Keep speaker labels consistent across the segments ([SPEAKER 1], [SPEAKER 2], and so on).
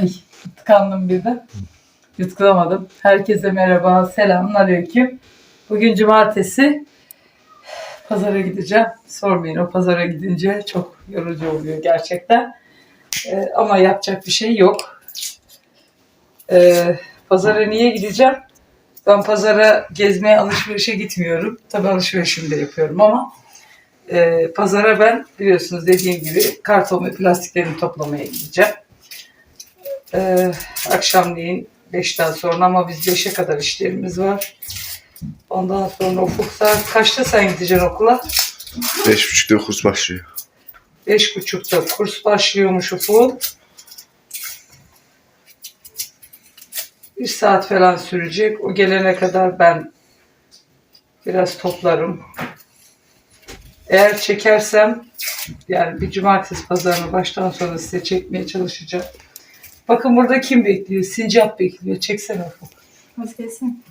[SPEAKER 1] Ay tıkandım birden. Yutkunamadım. Herkese merhaba, selamun aleyküm. Bugün cumartesi. Pazara gideceğim. Sormayın o pazara gidince çok yorucu oluyor gerçekten. Ee, ama yapacak bir şey yok. Ee, pazara niye gideceğim? Ben pazara gezmeye, alışverişe gitmiyorum. Tabii alışverişimi de yapıyorum ama e, pazara ben biliyorsunuz dediğim gibi karton ve plastiklerimi toplamaya gideceğim. Ee, akşamleyin 5'ten sonra ama biz 5'e kadar işlerimiz var. Ondan sonra ufuk saat kaçta sen gideceksin okula?
[SPEAKER 2] Beş buçukta kurs başlıyor.
[SPEAKER 1] Beş buçukta kurs başlıyormuş ufuk. Bir saat falan sürecek. O gelene kadar ben biraz toplarım. Eğer çekersem yani bir cumartesi pazarını baştan sona size çekmeye çalışacağım. Bakın burada kim bekliyor? Sincap bekliyor. Çeksene ufuk.
[SPEAKER 3] Nasıl kesin?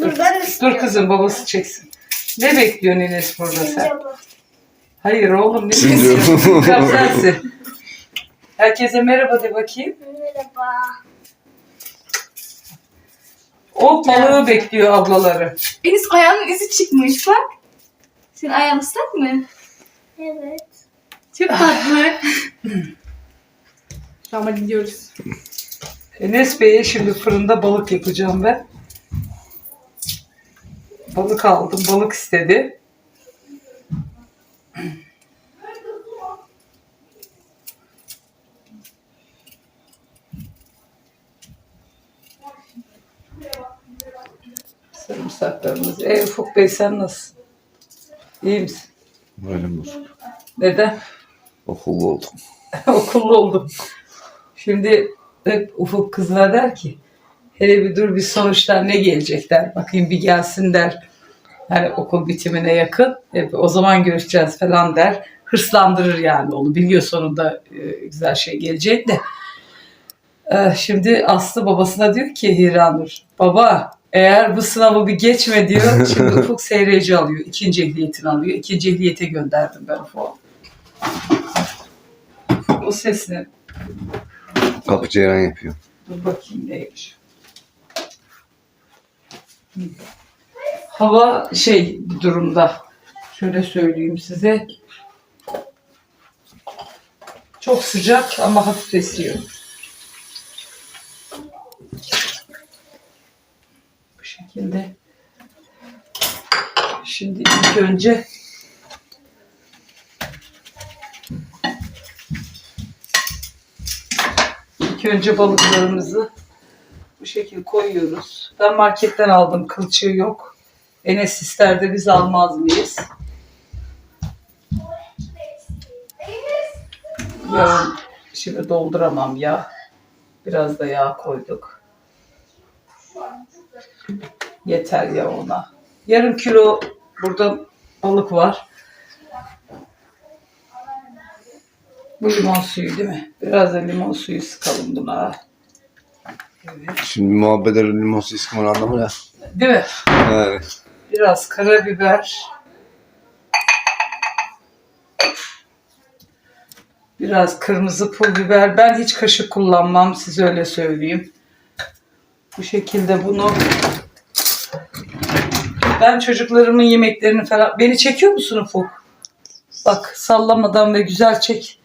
[SPEAKER 1] Dur, dur kızım babası çeksin. Ne bekliyorsun Enes burada sen? Hayır oğlum ne bekliyorsun? Herkese merhaba de bakayım.
[SPEAKER 3] Merhaba.
[SPEAKER 1] O balığı bekliyor ablaları.
[SPEAKER 3] Enis ayağının izi çıkmış bak. Senin ayağın ıslak mı?
[SPEAKER 4] Evet.
[SPEAKER 3] Çok tatlı. An gidiyoruz.
[SPEAKER 1] Enes Bey'e şimdi fırında balık yapacağım ben. Balık aldım. Balık istedi. Sarımsaklarımız. E Ufuk Bey sen nasılsın? İyi misin?
[SPEAKER 2] Moralim bozuk.
[SPEAKER 1] Neden?
[SPEAKER 2] Okullu oldum.
[SPEAKER 1] okullu oldum. Şimdi hep Ufuk kızına der ki hele bir dur bir sonuçlar ne gelecek der. Bakayım bir gelsin der. Hani okul bitimine yakın. Hep o zaman görüşeceğiz falan der. Hırslandırır yani onu. Biliyor sonunda e, güzel şey gelecek de. E, şimdi Aslı babasına diyor ki Hiranur. Baba eğer bu sınavı bir geçme diyor. Şimdi Ufuk SRC alıyor. ikinci ehliyetini alıyor. İkinci ehliyete gönderdim ben Ufuk'u. O ses ne?
[SPEAKER 2] Kapı ceyran yapıyor.
[SPEAKER 1] Dur bakayım neymiş. Hava şey durumda. Şöyle söyleyeyim size. Çok sıcak ama hafif esiyor. Bu şekilde. Şimdi ilk önce İlk önce balıklarımızı bu şekilde koyuyoruz. Ben marketten aldım. Kılçığı yok. Enes ister de biz almaz mıyız? Yarın şimdi dolduramam ya. Biraz da yağ koyduk. Yeter ya ona. Yarım kilo burada balık var. Bu limon suyu değil mi? Biraz da limon suyu sıkalım buna. Evet.
[SPEAKER 2] Şimdi muhabbet eder limon sıkmanın anlamı ne?
[SPEAKER 1] Değil mi?
[SPEAKER 2] Yani.
[SPEAKER 1] Biraz karabiber. Biraz kırmızı pul biber. Ben hiç kaşık kullanmam. Size öyle söyleyeyim. Bu şekilde bunu ben çocuklarımın yemeklerini falan... Beni çekiyor musun Ufuk? Bak sallamadan ve güzel çek.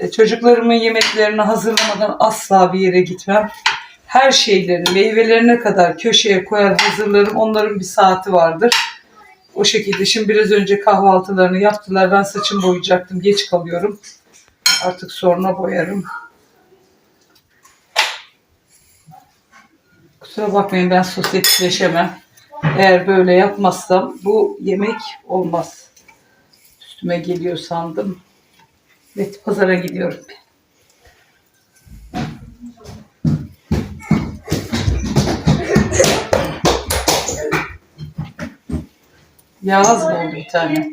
[SPEAKER 1] E, Çocuklarımın yemeklerini hazırlamadan asla bir yere gitmem. Her şeylerini, meyvelerine kadar köşeye koyar hazırlarım. Onların bir saati vardır. O şekilde. Şimdi biraz önce kahvaltılarını yaptılar. Ben saçımı boyayacaktım. Geç kalıyorum. Artık sonra boyarım. Kusura bakmayın ben sosyetikleşemem. Eğer böyle yapmazsam bu yemek olmaz. Üstüme geliyor sandım. Evet pazara gidiyorum. Yağ az mı oldu bir tane?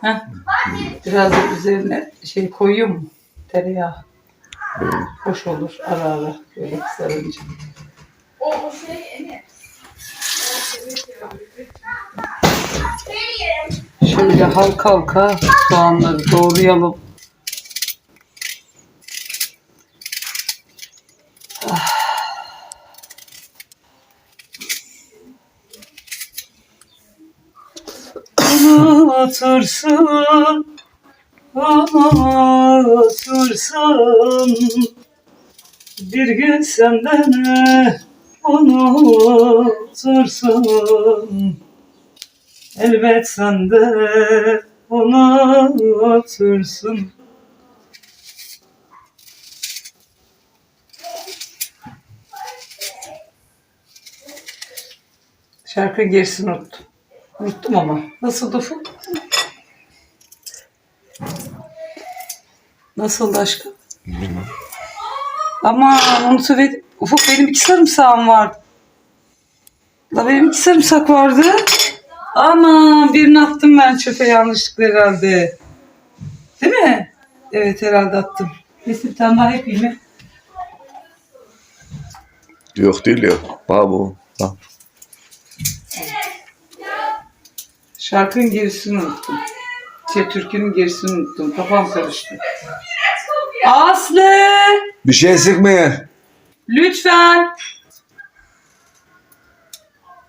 [SPEAKER 1] Heh. Biraz da üzerine şey koyuyor mu? Tereyağı. Hoş olur ara ara böyle kızarınca.
[SPEAKER 3] O, şey.
[SPEAKER 1] Şöyle halka halka soğanları doğrayalım. Unutursun unutursun bir gün senden unutursun elbet sen de unutursun Şarkı gerisini unuttum. Unuttum ama. Nasıl Ufuk? Nasıldı aşkım? Ama onu söyledim. Ufuk benim iki sarımsağım vardı. La benim iki sarımsak vardı. Ama birini attım ben çöpe yanlışlıkla herhalde. Değil mi? Evet herhalde attım. Neyse bir tane daha yapayım mı?
[SPEAKER 2] Yok değil yok. Babu.
[SPEAKER 1] Şarkının gerisini unuttum. Şey, türkünün gerisini unuttum. Kafam karıştı. Aslı!
[SPEAKER 2] Bir şey sıkmayın.
[SPEAKER 1] Lütfen!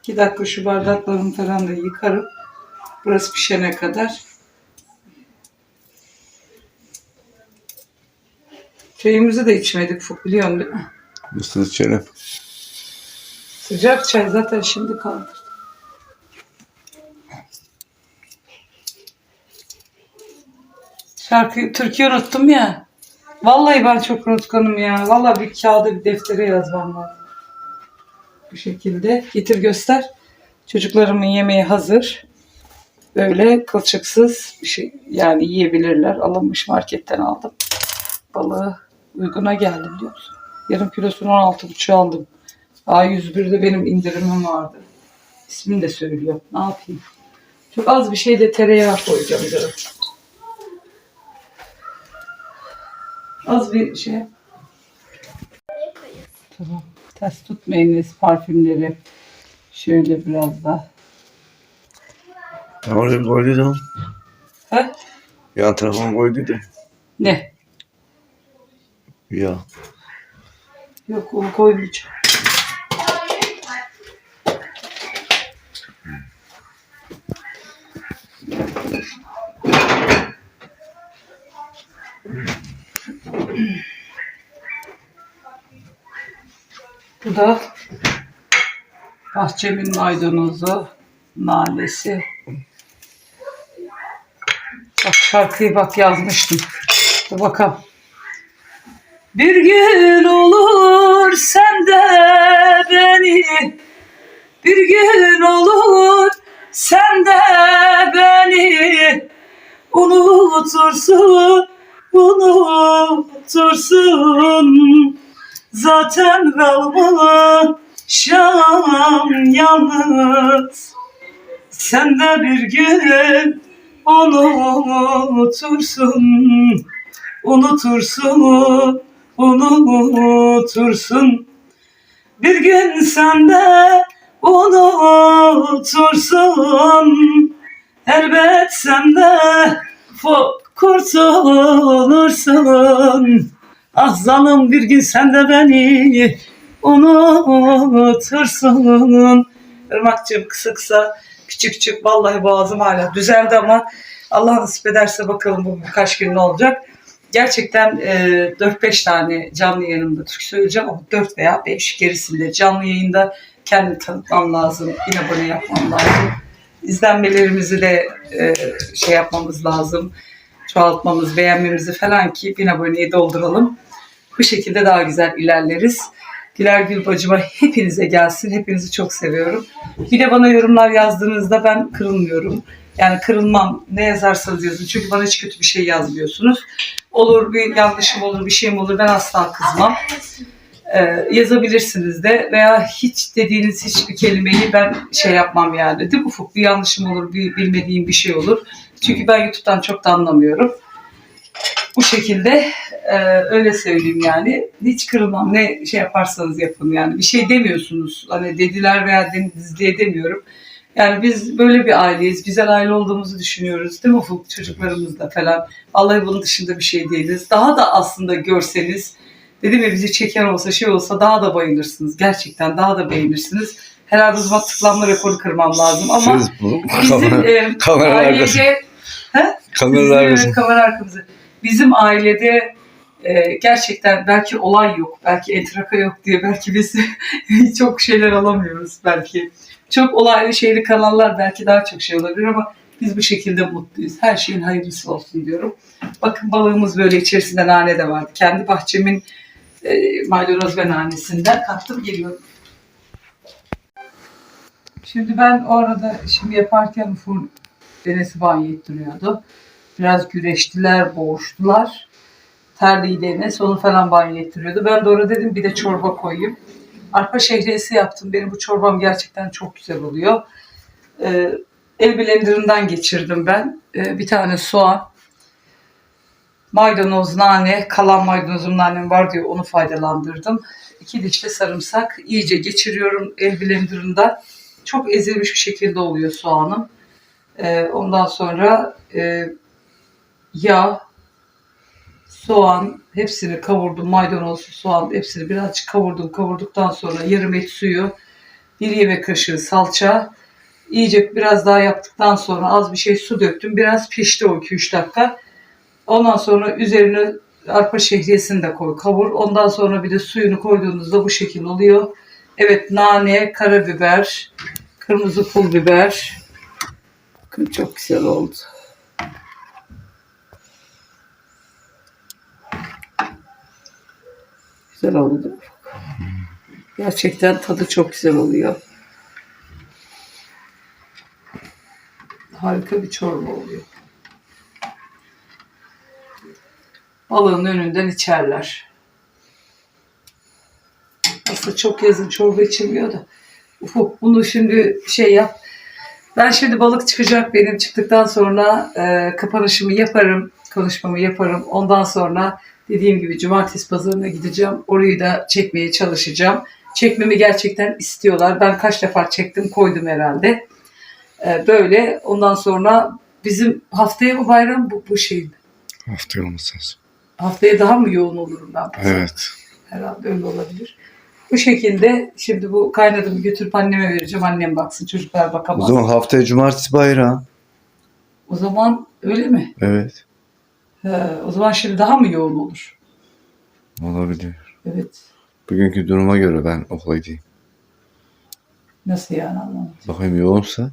[SPEAKER 1] İki dakika şu bardaklarımı falan da yıkarım. Burası pişene kadar. Çayımızı da içmedik biliyorsun değil mi?
[SPEAKER 2] Mısır içelim.
[SPEAKER 1] Sıcak çay zaten şimdi kaldı. Şarkıyı, türküyü unuttum ya. Vallahi ben çok unutkanım ya. Vallahi bir kağıda bir deftere yazmam lazım. Bu şekilde. Getir göster. Çocuklarımın yemeği hazır. Böyle kılçıksız bir şey yani yiyebilirler. Alınmış marketten aldım. Balığı uyguna geldi biliyor musun? Yarım kilosunu 16,5 aldım. A101'de benim indirimim vardı. İsmini de söylüyor. Ne yapayım? Çok az bir şey de tereyağı koyacağım canım. Az bir şey. Tamam. Ters tutmayınız parfümleri. Şöyle biraz daha.
[SPEAKER 2] Ben oraya koyduydum.
[SPEAKER 1] Ha?
[SPEAKER 2] Yan tarafına koyduydum.
[SPEAKER 1] Ne?
[SPEAKER 2] Ya.
[SPEAKER 1] Yok onu koymayacağım. Bu da bahçemin maydanozu, nanesi. Bak şarkıyı bak yazmıştım. Dur bakalım. Bir gün olur sen de beni Bir gün olur sen de beni Unutursun, unutursun Zaten kalmışam yalnız Sen de bir gün unutursun unutursun, unutursun. Bir gün sen de unutursun. Elbet sen de fo- kurtulursun. Ah zalim bir gün sen de beni unutursun. Irmakcığım kısa kısa küçük küçük vallahi boğazım hala düzeldi ama Allah nasip ederse bakalım bu birkaç gün ne olacak. Gerçekten e, 4-5 tane canlı yayınımda Türk söyleyeceğim ama 4 veya 5 gerisinde canlı yayında kendimi tanıtmam lazım. Bin abone yapmam lazım. İzlenmelerimizi de e, şey yapmamız lazım. Çoğaltmamız, beğenmemizi falan ki bin aboneyi dolduralım. Bu şekilde daha güzel ilerleriz. Güler Gül bacıma hepinize gelsin. Hepinizi çok seviyorum. Bir de bana yorumlar yazdığınızda ben kırılmıyorum. Yani kırılmam. Ne yazarsanız yazın. Çünkü bana hiç kötü bir şey yazmıyorsunuz. Olur bir yanlışım olur, bir şeyim olur. Ben asla kızmam. Ee, yazabilirsiniz de veya hiç dediğiniz hiçbir kelimeyi ben şey yapmam yani. Değil mi Ufuk? Bir yanlışım olur, bir bilmediğim bir şey olur. Çünkü ben YouTube'dan çok da anlamıyorum. Bu şekilde e, öyle söyleyeyim yani. Hiç kırılmam. Ne şey yaparsanız yapın yani. Bir şey demiyorsunuz. Hani dediler veya dediniz diye demiyorum. Yani biz böyle bir aileyiz. Güzel aile olduğumuzu düşünüyoruz. Değil mi Ufuk? Çocuklarımızla falan. Vallahi bunun dışında bir şey değiliz. Daha da aslında görseniz dedim ya bizi çeken olsa şey olsa daha da bayılırsınız. Gerçekten daha da beğenirsiniz. Herhalde o zaman tıklanma rekoru kırmam lazım ama
[SPEAKER 2] Siz bu
[SPEAKER 1] bizim
[SPEAKER 2] kamera,
[SPEAKER 1] e, ailece He?
[SPEAKER 2] Kalırlar
[SPEAKER 1] Bizim, kamera arkamızda. Bizim ailede e, gerçekten belki olay yok, belki entraka yok diye belki biz çok şeyler alamıyoruz belki. Çok olaylı şeyli kanallar belki daha çok şey olabilir ama biz bu şekilde mutluyuz. Her şeyin hayırlısı olsun diyorum. Bakın balığımız böyle içerisinde nane de vardı. Kendi bahçemin e, maydanoz ve nanesinden kattım geliyorum. Şimdi ben o arada şimdi yaparken full denesi banyo ettiriyordu. Biraz güreştiler, boğuştular. Terliydi Enes, onu falan banyo ettiriyordu. Ben de orada dedim bir de çorba koyayım. Arpa şehriyesi yaptım. Benim bu çorbam gerçekten çok güzel oluyor. Ee, el blenderından geçirdim ben. Ee, bir tane soğan, maydanoz, nane, kalan maydanozum nanem var diyor onu faydalandırdım. İki diş de sarımsak iyice geçiriyorum el blenderından. Çok ezilmiş bir şekilde oluyor soğanım. Ee, ondan sonra e, yağ, soğan hepsini kavurdum. Maydanoz, soğan hepsini birazcık kavurdum. Kavurduktan sonra yarım et suyu, bir yemek kaşığı salça. İyice biraz daha yaptıktan sonra az bir şey su döktüm. Biraz pişti o 2-3 dakika. Ondan sonra üzerine arpa şehriyesini de koy, kavur. Ondan sonra bir de suyunu koyduğunuzda bu şekil oluyor. Evet nane, karabiber, kırmızı pul biber. Çok güzel oldu. Güzel oldu. Gerçekten tadı çok güzel oluyor. Harika bir çorba oluyor. Balığın önünden içerler. Aslında çok yazın çorba içilmiyor da. Ufuk bunu şimdi şey yap. Ben şimdi balık çıkacak benim çıktıktan sonra e, kapanışımı yaparım. Konuşmamı yaparım. Ondan sonra dediğim gibi cumartesi pazarına gideceğim. Orayı da çekmeye çalışacağım. Çekmemi gerçekten istiyorlar. Ben kaç defa çektim koydum herhalde. E, böyle ondan sonra bizim haftaya bu bayram bu, bu şey.
[SPEAKER 2] Haftaya olması.
[SPEAKER 1] Haftaya daha mı yoğun olurum ben?
[SPEAKER 2] Evet.
[SPEAKER 1] Herhalde öyle olabilir. Bu şekilde şimdi bu kaynadımı götürüp anneme vereceğim. Annem baksın çocuklar
[SPEAKER 2] O
[SPEAKER 1] bakamaz.
[SPEAKER 2] zaman haftaya cumartesi bayram.
[SPEAKER 1] O zaman öyle mi?
[SPEAKER 2] Evet.
[SPEAKER 1] He, o zaman şimdi daha mı yoğun olur?
[SPEAKER 2] Olabilir.
[SPEAKER 1] Evet.
[SPEAKER 2] Bugünkü duruma göre ben okula gideyim.
[SPEAKER 1] Nasıl yani anlamadım.
[SPEAKER 2] Bakayım yoğunsa.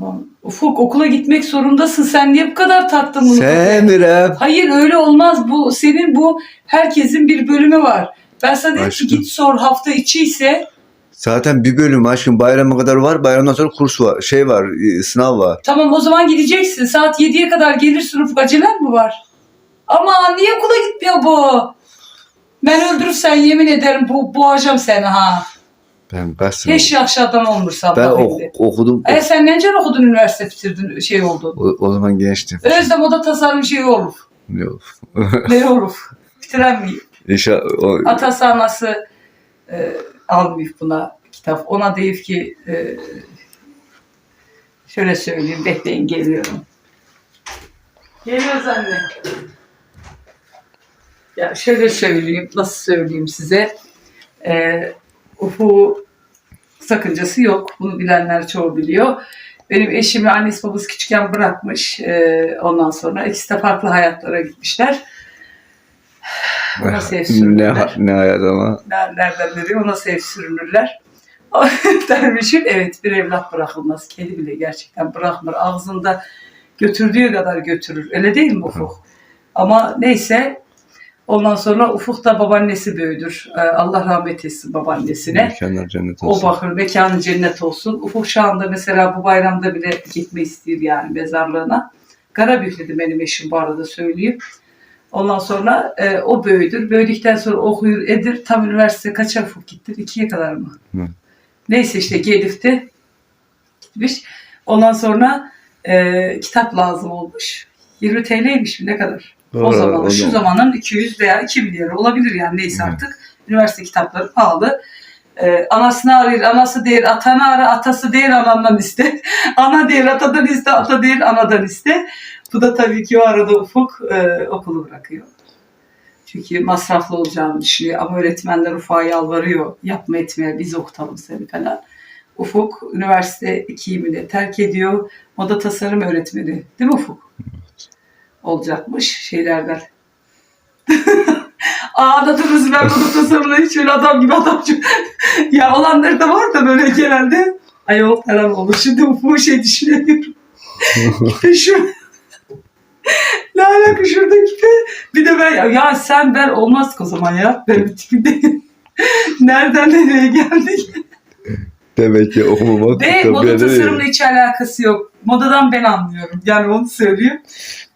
[SPEAKER 1] Tamam. Ufuk okula gitmek zorundasın. Sen niye bu kadar taktın bunu?
[SPEAKER 2] Sen.
[SPEAKER 1] Hayır öyle olmaz. Bu senin bu herkesin bir bölümü var. Ben sana dedim ki
[SPEAKER 2] Aşkım.
[SPEAKER 1] git sor hafta içi ise
[SPEAKER 2] Zaten bir bölüm aşkım bayrama kadar var. Bayramdan sonra kurs var. Şey var. e, Sınav var.
[SPEAKER 1] tamam o zaman gideceksin. Saat 7'ye kadar gelirsin Ufuk acelen mi var? Ama niye okula gitmiyor bu? Ben öldürürsen yemin ederim bu boğacağım seni ha.
[SPEAKER 2] Ben kaç sene
[SPEAKER 1] Hiç yaşlı adam olmuşsan
[SPEAKER 2] Ben ok-
[SPEAKER 1] şimdi.
[SPEAKER 2] okudum.
[SPEAKER 1] E sen nece okudun üniversite bitirdin şey oldun.
[SPEAKER 2] O, o zaman gençtim.
[SPEAKER 1] Özlem o da tasarım şey olur.
[SPEAKER 2] Yok.
[SPEAKER 1] Ne olur? Bitiren miyim?
[SPEAKER 2] İnşallah. O,
[SPEAKER 1] Atası anası e, almıyor buna kitap. Ona deyip ki e, şöyle söyleyeyim bekleyin geliyorum. Geliyoruz anne. Ya şöyle söyleyeyim, nasıl söyleyeyim size. E, Ufu sakıncası yok. Bunu bilenler çoğu biliyor. Benim eşimi annesi babası küçükken bırakmış. E, ondan sonra ikisi de farklı hayatlara gitmişler. Ona sev
[SPEAKER 2] ne,
[SPEAKER 1] sürünürler.
[SPEAKER 2] ne hayat ama.
[SPEAKER 1] Ner- Nereden nereye ona sev sürünürler. Dermişim evet bir evlat bırakılmaz. Kedi bile gerçekten bırakmır. Ağzında götürdüğü kadar götürür. Öyle değil mi Ufuk? Ama neyse ondan sonra Ufuk da babaannesi büyüdür. Ee, Allah rahmet etsin babaannesine.
[SPEAKER 2] Mekanlar cennet
[SPEAKER 1] O
[SPEAKER 2] olsun.
[SPEAKER 1] bakır mekanı cennet olsun. Ufuk şu anda mesela bu bayramda bile gitme istiyor yani mezarlığına. Karabüklü'dü benim eşim bu arada söyleyeyim. Ondan sonra e, o büyüdür. Büyüdükten sonra okuyur edir. Tam üniversite kaça Ufuk gittir? İkiye kadar mı?
[SPEAKER 2] Hı.
[SPEAKER 1] Neyse işte Gelif'te gitmiş. Ondan sonra e, kitap lazım olmuş. 20 TL'ymiş ne kadar? O
[SPEAKER 2] Doğru,
[SPEAKER 1] zaman
[SPEAKER 2] o
[SPEAKER 1] şu
[SPEAKER 2] zaman.
[SPEAKER 1] zamanın 200 veya 2 milyar olabilir yani neyse
[SPEAKER 2] Hı.
[SPEAKER 1] artık. Üniversite kitapları pahalı. Ee, anasını arıyor, anası değil, atanı ara, atası değil anandan iste. Ana değil, atadan iste, ata değil, anadan iste. Bu da tabii ki o arada Ufuk e, okulu bırakıyor. Çünkü masraflı olacağını düşünüyor ama öğretmenler Ufuk'a yalvarıyor. Yapma etme, biz okutalım seni falan. Ufuk üniversite 2'yi de terk ediyor. Moda tasarım öğretmeni. Değil mi Ufuk? Olacakmış şeylerden. Ağladınız ben moda tasarımına hiç öyle adam gibi adamcı. ya olanları da var da böyle genelde. Ayol falan olur. Şimdi Ufuk'u şey düşünüyorum. Gitti şu. ne alaka şuradaki pe? Bir de ben ya sen ben olmaz o zaman ya. Benim tipim değil. Nereden nereye geldik?
[SPEAKER 2] Demek ki okumamak
[SPEAKER 1] Ve moda tasarımla hiç alakası yok. Modadan ben anlıyorum. Yani onu söyleyeyim.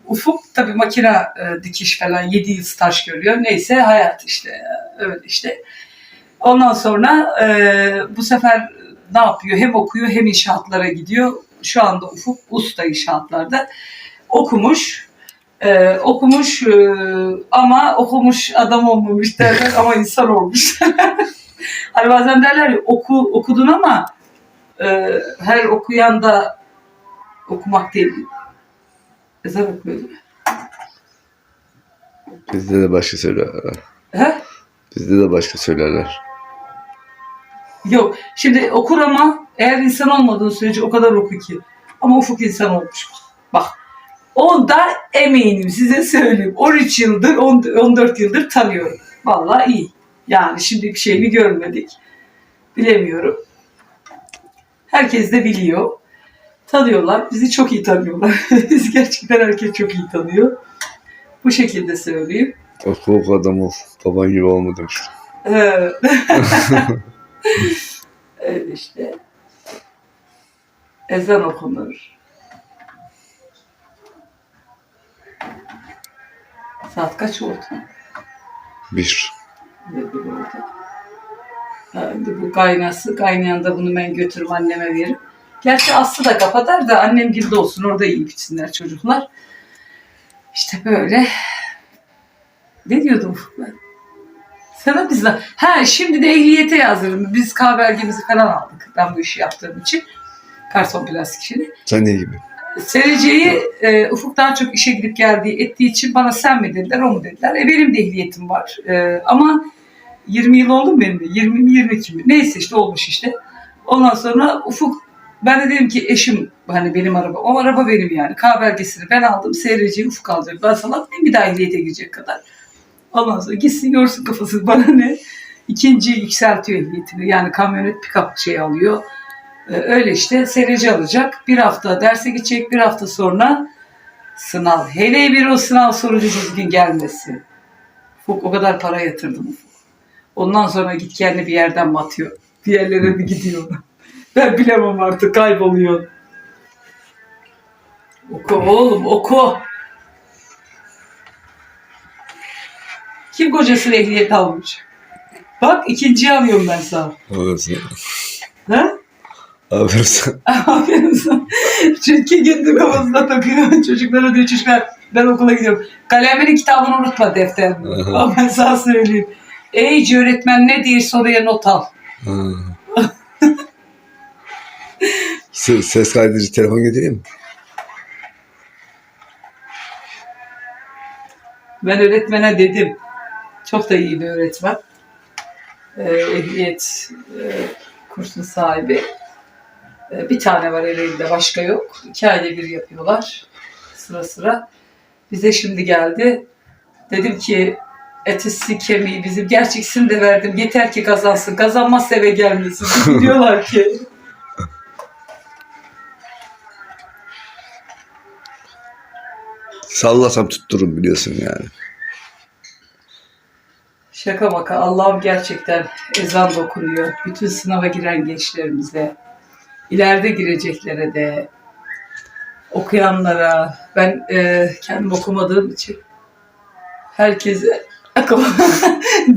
[SPEAKER 1] Ufuk tabii makine e, dikiş falan 7 yıl staj görüyor. Neyse hayat işte e, öyle işte. Ondan sonra e, bu sefer ne yapıyor? Hem okuyor hem inşaatlara gidiyor. Şu anda Ufuk usta inşaatlarda. Okumuş. e, okumuş e, ama okumuş adam olmamış derler ama insan olmuş. hani bazen derler ya oku, okudun ama e, her okuyan da okumak değil. Ezan okuyor değil mi?
[SPEAKER 2] Bizde de başka söylerler.
[SPEAKER 1] He?
[SPEAKER 2] Bizde de başka söylerler.
[SPEAKER 1] Yok. Şimdi okur ama eğer insan olmadığın sürece o kadar oku ki. Ama ufuk insan olmuş. Bak. Onda eminim size söyleyeyim. 13 yıldır, 10 14 yıldır tanıyorum. Vallahi iyi. Yani şimdi bir şeyini görmedik. Bilemiyorum. Herkes de biliyor. Tanıyorlar. Bizi çok iyi tanıyorlar. Biz gerçekten herkes çok iyi tanıyor. Bu şekilde söyleyeyim.
[SPEAKER 2] Oku oku adam ol. Baban gibi olma demiş.
[SPEAKER 1] Evet. Öyle işte. Ezan okunur. Saat kaç oldu?
[SPEAKER 2] Bir.
[SPEAKER 1] Ne bir oldu? Bu kaynası, kaynayan da bunu ben götürürüm anneme veririm. Gerçi Aslı da kapatar da annem gibi olsun orada yiyip içsinler çocuklar. İşte böyle. Ne diyordum Ufuk ben? Sana biz de... Ha şimdi de ehliyete yazdırdım. Biz K belgemizi falan aldık. Ben bu işi yaptığım için. Karton plastik işini.
[SPEAKER 2] Sen ne gibi?
[SPEAKER 1] Sereceği e, Ufuk daha çok işe gidip geldiği ettiği için bana sen mi dediler o mu dediler. E benim de ehliyetim var. E, ama 20 yıl oldu mu benim de? 20 mi 22 mi? Neyse işte olmuş işte. Ondan sonra Ufuk ben de dedim ki eşim hani benim araba. O araba benim yani. K belgesini ben aldım. Seyreciyi Ufuk alacak. Ben salak mıyım bir daha ehliyete girecek kadar. Ondan sonra gitsin görsün kafası bana ne. İkinci yükseltiyor ehliyetini. Yani kamyonet pick-up şey alıyor. Ee, öyle işte seyreci alacak. Bir hafta derse gidecek. Bir hafta sonra sınav. Hele bir o sınav sonucu düzgün gelmesi. Ufuk o kadar para yatırdım. Ondan sonra git kendi bir yerden mi atıyor? Bir yerlere mi gidiyor? Ben bilemem artık kayboluyor. Oku oğlum oku. Kim kocasının ehliyet almış? Bak ikinciyi alıyorum ben sana.
[SPEAKER 2] Aferin
[SPEAKER 1] Ha?
[SPEAKER 2] Aferin sana.
[SPEAKER 1] Aferin sana. Çünkü gündür kafasına takıyor. Çocuklara diyor çocuklar ben okula gidiyorum. Kaleminin kitabını unutma defterini. Ama ben sana söyleyeyim. Ey öğretmen ne diye soruya not al.
[SPEAKER 2] Ha. Ses, ses kaydedici telefon getireyim mi?
[SPEAKER 1] Ben öğretmene dedim. Çok da iyi bir öğretmen. Ee, ehliyet e, kursu sahibi. Ee, bir tane var elinde başka yok. İki ayda bir yapıyorlar. Sıra sıra. Bize şimdi geldi. Dedim ki etisi kemiği bizim gerçeksin de verdim. Yeter ki kazansın. Kazanmazsa eve gelmesin. Diyorlar ki.
[SPEAKER 2] Sallasam tuttururum biliyorsun yani.
[SPEAKER 1] Şaka maka Allah'ım gerçekten ezan dokunuyor. Bütün sınava giren gençlerimize, ileride gireceklere de, okuyanlara, ben e, kendim okumadığım için herkese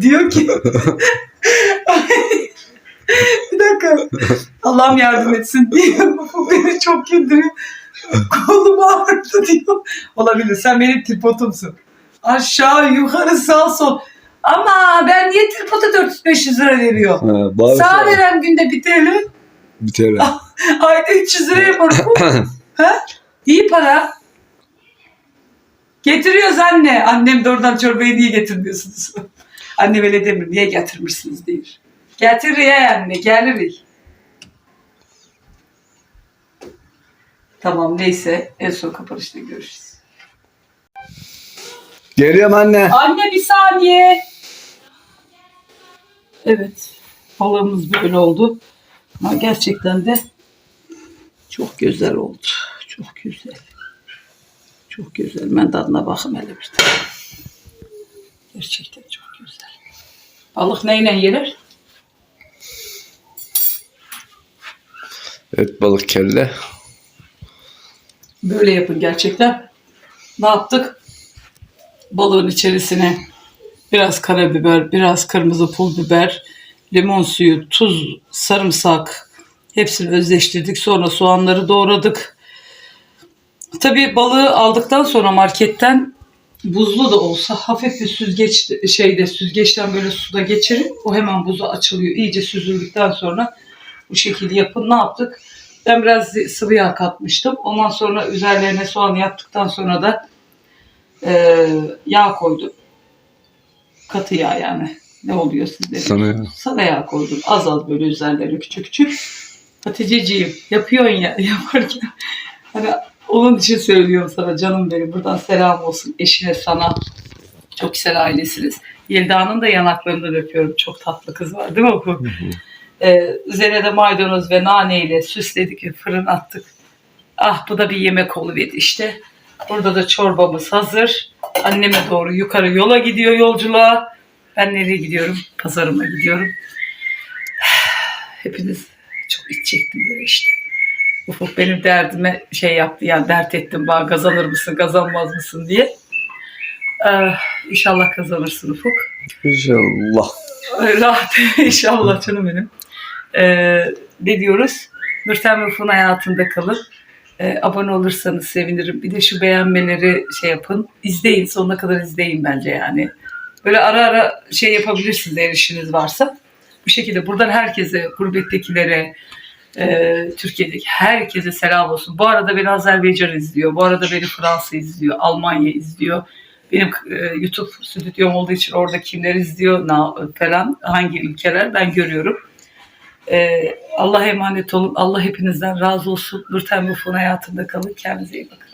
[SPEAKER 1] diyor ki bir dakika Allah'ım yardım etsin diyor. Bu beni çok güldürüyor. Kolum ağrıdı diyor. Olabilir sen benim tripodumsun. Aşağı yukarı sağ sol. Ama ben niye tripoda 400-500 lira veriyor?
[SPEAKER 2] Ha,
[SPEAKER 1] Sağ veren günde TL,
[SPEAKER 2] Bir TL.
[SPEAKER 1] ayda 300 lira yaparım. ha? İyi para. Getiriyoruz anne. Annem de oradan çorbayı niye getirmiyorsunuz? Anne öyle demir. Niye getirmişsiniz diyor. Getir ya anne gelir. Tamam neyse en son kapanışta görüşürüz.
[SPEAKER 2] Geliyorum anne.
[SPEAKER 1] Anne bir saniye. Evet. Balığımız böyle oldu. Ama gerçekten de çok güzel oldu. Çok güzel. Çok güzel. Ben tadına bakım hele bir de. Gerçekten çok güzel. Balık neyle yenir?
[SPEAKER 2] Evet balık kelle.
[SPEAKER 1] Böyle yapın gerçekten. Ne yaptık? Balığın içerisine biraz karabiber, biraz kırmızı pul biber, limon suyu, tuz, sarımsak hepsini özleştirdik. Sonra soğanları doğradık. Tabii balığı aldıktan sonra marketten buzlu da olsa hafif bir süzgeç şeyde süzgeçten böyle suda geçirin. O hemen buzu açılıyor. İyice süzüldükten sonra bu şekilde yapın. Ne yaptık? Ben biraz sıvı yağ katmıştım. Ondan sonra üzerlerine soğan yaptıktan sonra da e, yağ koydum. Katı yağ yani. Ne oluyor sizde?
[SPEAKER 2] Sana ya.
[SPEAKER 1] Sana yağ koydum. Az az böyle üzerlerine küçük küçük. Haticeciğim yapıyorsun ya yaparken. Hani onun için söylüyorum sana canım benim. Buradan selam olsun eşine sana. Çok güzel ailesiniz. Yelda'nın da yanaklarından öpüyorum. Çok tatlı kız var değil mi bu? Ee, üzerine de maydanoz ve nane ile süsledik, fırın attık. Ah bu da bir yemek oluverdi işte. Burada da çorbamız hazır. Anneme doğru yukarı yola gidiyor yolculuğa. Ben nereye gidiyorum? Pazarıma gidiyorum. Hepiniz çok iç çektim böyle işte. Ufuk benim derdime şey yaptı yani dert ettim bana kazanır mısın kazanmaz mısın diye. Ee, inşallah kazanırsın Ufuk.
[SPEAKER 2] İnşallah.
[SPEAKER 1] Rahat inşallah canım benim. Ee, ne diyoruz? Nurten Ufuk'un hayatında kalın. Ee, abone olursanız sevinirim. Bir de şu beğenmeleri şey yapın. İzleyin. Sonuna kadar izleyin bence yani. Böyle ara ara şey yapabilirsiniz eğer işiniz varsa. Bu şekilde buradan herkese, gurbettekilere, e, Türkiye'deki herkese selam olsun. Bu arada beni Azerbaycan izliyor. Bu arada beni Fransa izliyor. Almanya izliyor. Benim e, YouTube stüdyom olduğu için orada kimler izliyor na, falan hangi ülkeler ben görüyorum. E, Allah'a emanet olun. Allah hepinizden razı olsun. Nurten Muf'un hayatında kalın. Kendinize iyi bakın.